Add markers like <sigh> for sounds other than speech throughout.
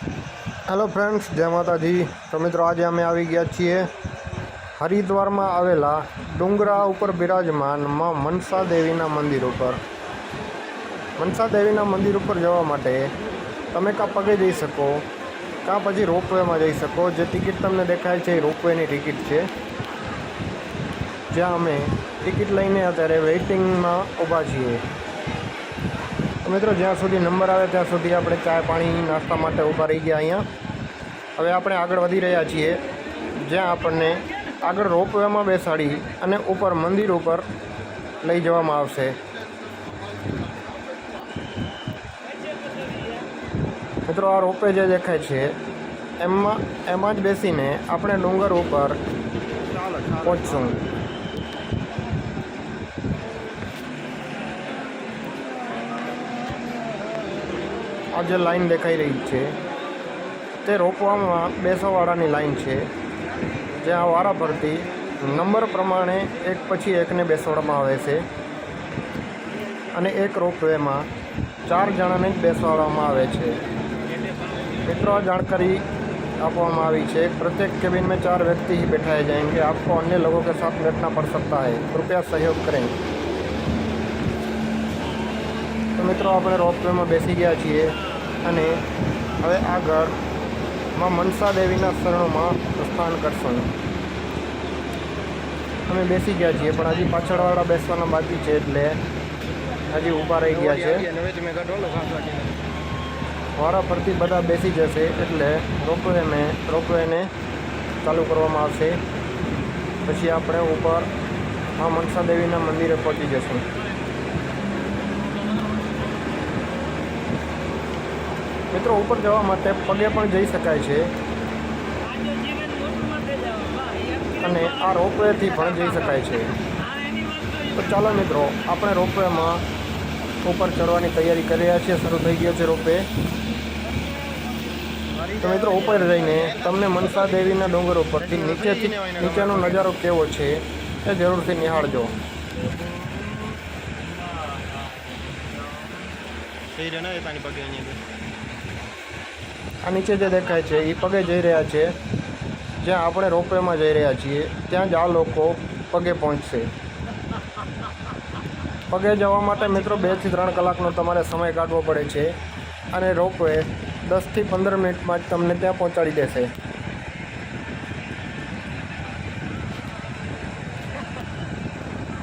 Hello friends જય માતાજી. તો મિત્રો આજે અમે આવી ગયા છીએ હરિદ્વારમાં આવેલા ડુંગરા ઉપર બિરાજમાનમાં મનસા દેવીના મંદિર ઉપર. મનસા દેવીના મંદિર ઉપર જવા માટે તમે કાં પગે જઈ શકો, કાં પછી રોપવેમાં જઈ શકો. જે ટિકિટ તમને દેખાય છે એ રોપવેની ટિકિટ છે. જ્યાં અમે ટિકિટ લઈને અત્યારે વેઇટિંગમાં ઊભા છીએ. મિત્રો, જ્યાં સુધી નંબર આવે ત્યાં સુધી આપણે ચા પાણી નાસ્તા માટે ઊભા રહી ગયા અહીંયા. હવે આપણે આગળ વધી રહ્યા છીએ. જ્યાં આપણને આગળ રોપવેમાં બેસાડી અને ઉપર મંદિર ઉપર લઈ જવામાં આવશે. મિત્રો, આ રોપવે જે દેખાય છે, એમાં એમાં જ બેસીને આપણે ડુંગર ઉપર પહોંચશું. આ જે લાઈન દેખાઈ રહી છે તે રોપવામાં બેસવાવાળાની લાઈન છે જ્યાં વારા ફરતી નંબર પ્રમાણે એક પછી એકને બેસાડવામાં આવે છે અને એક રોપવેમાં ચાર જણાને જ બેસાડવામાં આવે છે મિત્રો આ જાણકારી આપવામાં આવી છે प्रत्येक केबिन में चार व्यक्ति ही बैठाए जाएंगे आपको अन्य लोगों के साथ बैठना पड़ सकता है कृपया सहयोग करें તો મિત્રો આપણે રોપવેમાં બેસી ગયા છીએ અને હવે આગળમાં મનસા દેવીના શરણોમાં પ્રસ્થાન કરશું. અમે બેસી ગયા છીએ, પણ હજી પાછળવાળા બેસવાના બાકી છે એટલે હજી ઊભા રહી ગયા છે. વારા ફરતી બધા બેસી જશે એટલે રોપવેને રોપવેને ચાલુ કરવામાં આવશે. પછી આપણે ઉપર મા મનસા દેવીના મંદિરે પહોંચી જશું. મિત્રો, ઉપર જવા માટે પગે પણ જઈ શકાય છે. અને આ રોપવેથી પણ જઈ શકાય છે. તો ચાલો મિત્રો, આપણે રોપવેમાં ઉપર ચડવાની તૈયારી કરી રહ્યા છીએ. શરૂ થઈ ગયો છે રોપવે. તો મિત્રો, ઉપર જઈને તમને મનસા દેવીના ડુંગર ઉપરથી નીચેથી નીચેનો નજારો કેવો છે એ જરૂરથી નિહાળજો. થઈ રહ્યા ને પગે અહીંયા આ નીચે જે દેખાય છે એ પગે જઈ રહ્યા છે. જ્યાં આપણે રોપવેમાં જઈ રહ્યા છીએ, ત્યાં જ આ લોકો પગે પહોંચશે. પગે જવા માટે મિત્રો બેથી ત્રણ કલાકનો તમારે સમય કાઢવો પડે છે અને રોપવે દસથી પંદર મિનિટમાં જ તમને ત્યાં પહોંચાડી દેશે.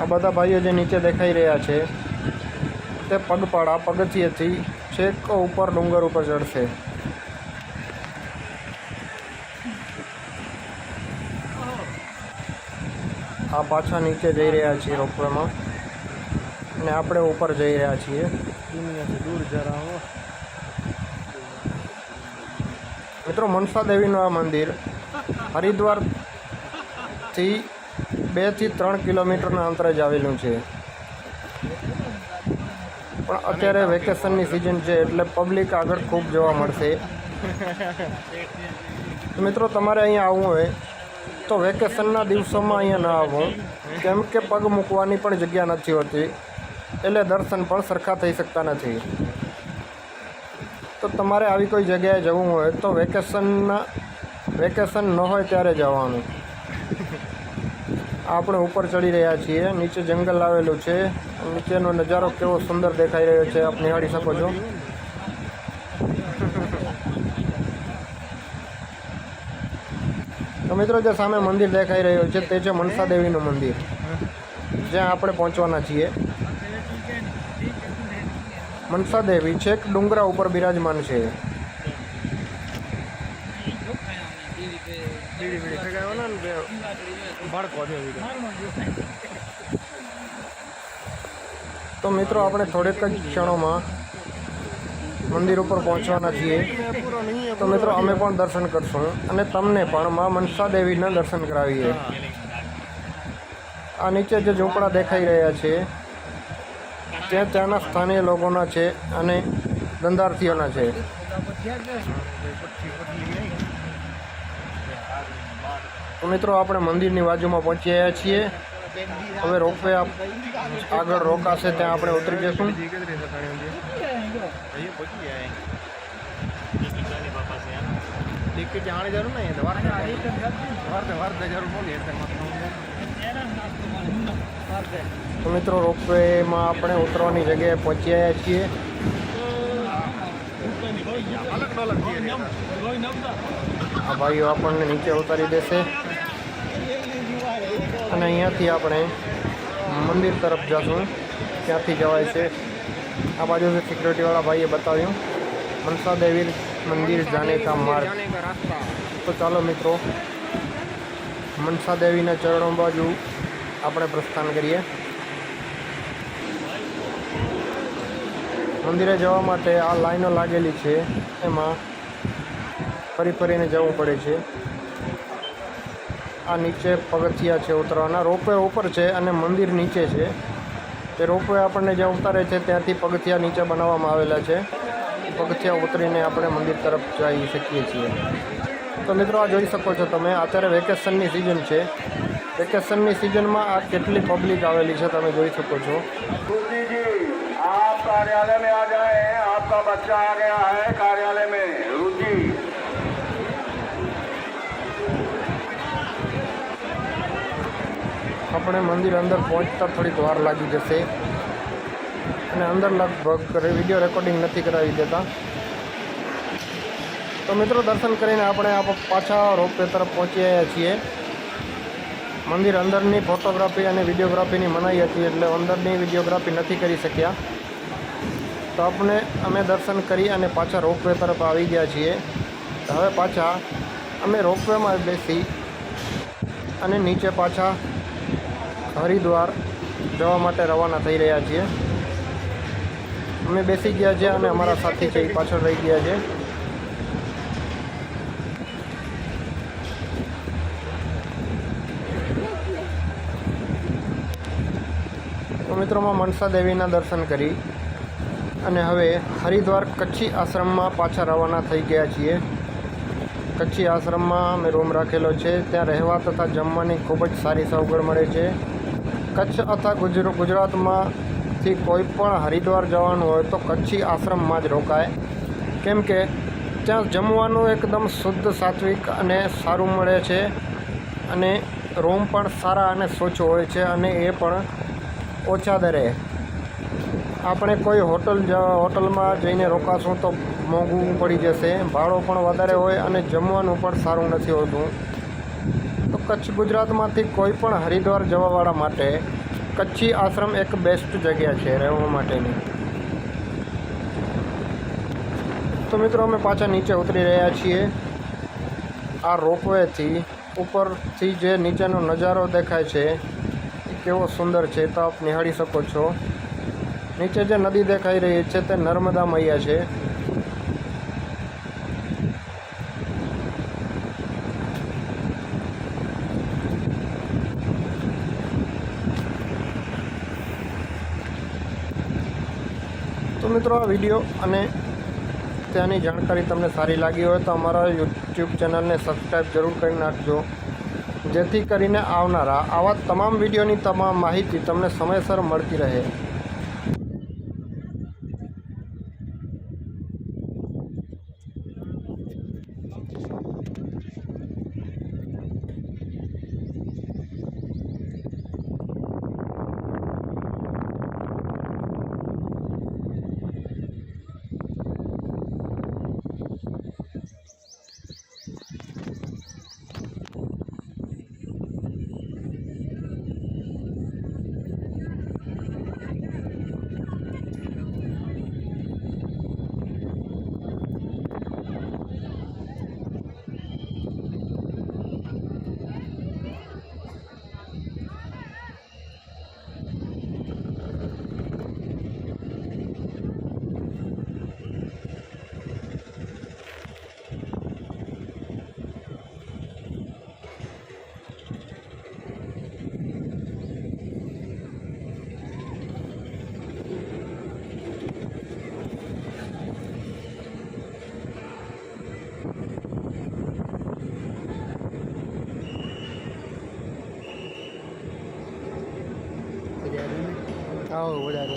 આ બધા ભાઈઓ જે નીચે દેખાઈ રહ્યા છે, તે પગપાળા પગથિયેથી છેક ઉપર ડુંગર ઉપર ચડશે. આ પાછા નીચે જઈ રહ્યા છીએ રોપવેમાં. અને આપણે ઉપર જઈ રહ્યા છીએ. દુનિયાથી દૂર જરા મિત્રો, મનસા દેવીનું આ મંદિર હરિદ્વારથી બેથી ત્રણ કિલોમીટરના અંતરે જ આવેલું છે. પણ અત્યારે વેકેશનની સિઝન છે, એટલે પબ્લિક આગળ ખૂબ જોવા મળશે. મિત્રો, તમારે અહીંયા આવવું હોય. તો વેકેશનના દિવસોમાં અહીંયા ના આવવું કેમ કે પગ મૂકવાની પણ જગ્યા નથી હોતી. એટલે દર્શન પણ સરખા થઈ શકતા નથી. તો તમારે આવી કોઈ જગ્યાએ જવું હોય તો વેકેશનના, વેકેશન ન હોય ત્યારે જવાનું. આપણે ઉપર ચડી રહ્યા છીએ, નીચે જંગલ આવેલું છે. નીચેનો નજારો કેવો સુંદર દેખાઈ રહ્યો છે, આપ નિહાળી શકો છો. મિત્રો, જે સામે મંદિર દેખાઈ રહ્યું છે, તે છે મનસા દેવીનું મંદિર. જ્યાં આપણે પહોંચવાના છીએ. મનસા દેવી છેક ડુંગરા ઉપર બિરાજમાન છે. તો મિત્રો, આપણે થોડીક જ ક્ષણોમાં મંદિર ઉપર પહોંચવાના છીએ. તો મિત્રો, અમે પણ દર્શન કરશું અને તમને પણ મા મનસા દેવીના દર્શન કરાવીએ. આ નીચે જે ઝૂંપડા દેખાઈ રહ્યા છે તે ત્યાંના સ્થાનીય લોકોના છે અને ધંધાર્થીઓના છે. તો મિત્રો, આપણે મંદિરની બાજુમાં પહોંચી રહ્યા છીએ. હવે રોપવે આગળ રોકાશે, ત્યાં આપણે ઉતરી જશું. અહીંયા પહોંચી જાય ટિકિટ જાણી જરૂર નહીં તો વાર વારતે વારતે જરૂર બોલીએ તો મિત્રો રોપવેમાં આપણે ઉતરવાની જગ્યાએ પહોંચી આવ્યા છીએ. છીએ આ ભાઈઓ આપણને નીચે ઉતારી દેશે. અને અહીંયાથી આપણે મંદિર તરફ જશું. ત્યાંથી જવાય છે? આ બાજુ સિક્યુરિટી વાળા ભાઈએ બતાવ્યું. મનસા દેવી મંદિર જાને કા માર્ગ. તો ચાલો મિત્રો મનસા દેવીના ચરણો બાજુ આપણે પ્રસ્થાન કરીએ. મંદિરે જવા માટે આ લાઈનો લાગેલી છે એમાં ફરી ફરીને જવું પડે છે. આ નીચે પગથિયા છે ઉતરવાના. રોપવે ઉપર છે અને મંદિર નીચે છે. તે રોપવે આપણને જ્યાં ઉતારે છે ત્યાંથી પગથિયા નીચે બનાવવામાં આવેલા છે. પગથિયા ઉતરીને આપણે મંદિર તરફ જઈ શકીએ છીએ. તો મિત્રો આ જોઈ શકો છો તમે, અત્યારે વેકેશનની સિઝન છે. વેકેશનની સિઝનમાં આ કેટલી પબ્લિક આવેલી છે તમે જોઈ શકો છો. કાર્યાલય મેં આ જાય, આપકા બચ્ચા આ ગયા હૈ કાર્યાલય મેં આપણે મંદિર અંદર પહોંચતા થોડીક વાર લાગી જશે. અને અંદર લગભગ વીડિયો રેકોર્ડિંગ નથી કરાવી દેતા. તો મિત્રો દર્શન કરીને આપણે પાછા રોપવે તરફ પહોંચી છીએ. મંદિર અંદરની ફોટોગ્રાફી અને વિડીયોગ્રાફીની મનાઈ હતી એટલે અંદરની વિડીયોગ્રાફી નથી કરી શક્યા. તો આપણે અમે દર્શન કરી અને પાછા રોપવે તરફ આવી ગયા છીએ. હવે પાછા અમે રોપવેમાં બેસી અને નીચે પાછા હરિદ્વાર જવા માટે રવાના થઈ રહ્યા છીએ. અમે બેસી ગયા છે અને અમારા સાથી છે એ પાછળ રહી ગયા છે. તો મિત્રોમાં મનસા દેવીના દર્શન કરી અને હવે હરિદ્વાર કચ્છી આશ્રમમાં પાછા રવાના થઈ ગયા છીએ. કચ્છી આશ્રમમાં અમે રૂમ રાખેલો છે. ત્યાં રહેવા તથા જમવાની ખૂબ જ સારી સગવડ મળે છે. કચ્છ અથવા ગુજરાતમાંથી કોઈ પણ હરિદ્વાર જવાનું હોય તો કચ્છી આશ્રમમાં જ રોકાય. કેમ કે ત્યાં જમવાનું એકદમ શુદ્ધ, સાત્વિક અને સારું મળે છે અને રૂમ પણ સારા અને સ્વચ્છ હોય છે અને એ પણ ઓછા દરે. આપણે કોઈ હોટલ હોટલમાં જઈને રોકાશું તો મોંઘું પડી જશે, ભાડો પણ વધારે હોય અને જમવાનું પણ સારું નથી હોતું. કચ્છ ગુજરાતમાંથી કોઈ પણ હરિદ્વાર જવાવાળા માટે કચ્છી આશ્રમ એક બેસ્ટ જગ્યા છે રહેવા માટેની. તો મિત્રો અમે પાછા નીચે ઉતરી રહ્યા છીએ. આ રોપવેથી ઉપરથી જે નીચેનો નજારો દેખાય છે, એ કેવો સુંદર છે તો આપ નિહાળી શકો છો. નીચે જે નદી દેખાઈ રહી છે તે નર્મદા મૈયા છે. મિત્રો, આ વીડિયો અને ત્યાંની જાણકારી તમને સારી લાગી હોય તો અમારા યુટ્યુબ ચેનલને સબસ્ક્રાઈબ જરૂર કરી નાખજો. જેથી કરીને આવનારા આવા તમામ વિડીયોની તમામ માહિતી તમને સમયસર મળતી રહે. આવો વધારે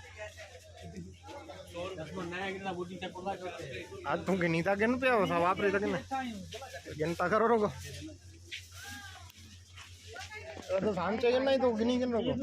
તું કે નીતા કે નથી આવો સા વાપરી શકે ને? ગણતા કરો રોગો તો સાંચે કે નહીં તો ગની <laughs> કે રોગો